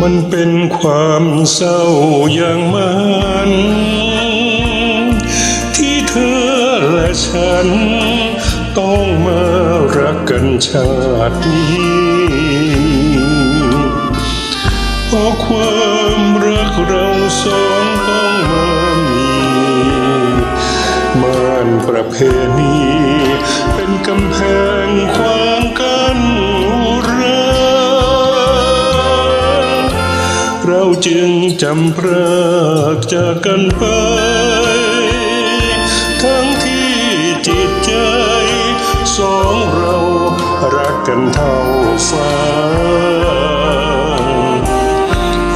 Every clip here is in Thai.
มันเป็นความเศร้าอย่างมันที่เธอและฉัน ต้องมารักกันชาตินี้เพราะความรักเราสองต้องมามีม่านประเพณีเป็นกำแพงขวาง จึงจำพรากจากกันไป ทั้งที่จิตใจ สองเรารักกันเท่าฟ้า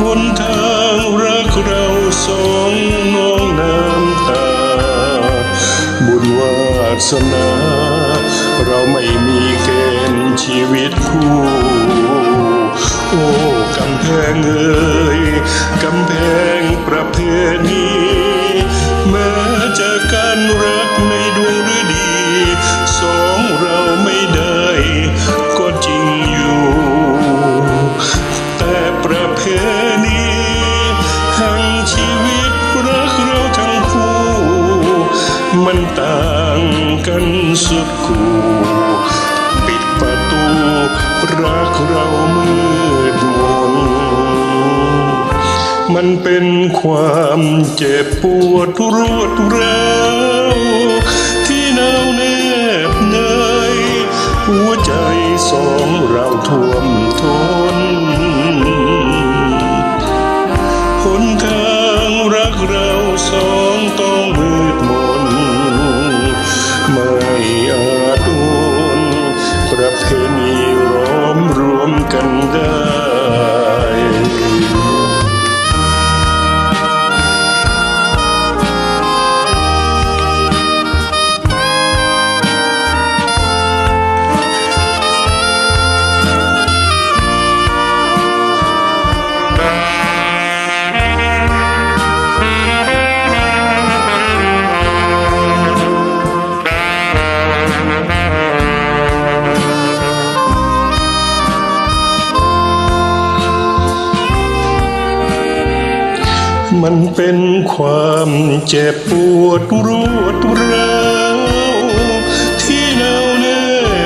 หนทางรักเราสองน้องน้ำตา บุญวาสนา เราไม่มีเกณฑ์ชีวิตคู่ โอ้กำแพงเอ่ยกำแพง ประเพณีแม้จะการรักในดวงฤดี สองเราไม่ได้ ก็จริงอยู่ แต่ประเพณีแห่งชีวิตรักเราทั้งคู่ มันต่างกันสุดกู มันเป็นความเจ็บปวดรวดร้าวที่หนาวแนบเนยหัวใจสองเราท่วมท้นหนทางรักเราสองต้องมืดมน ไม่อาจโอนประเพณีร้อมรวมกันได้ มันเป็นความเจ็บปวดรวดร้าวที่หนาแน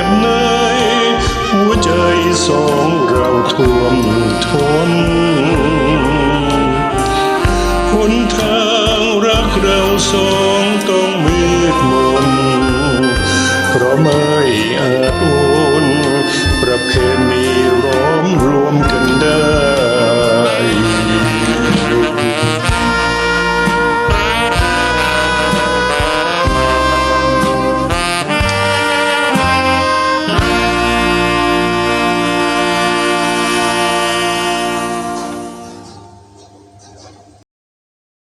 บในหัวใจสองเราท่วมทนหนทางรักเราสองต้องมืดมนเพราะไม่อาจ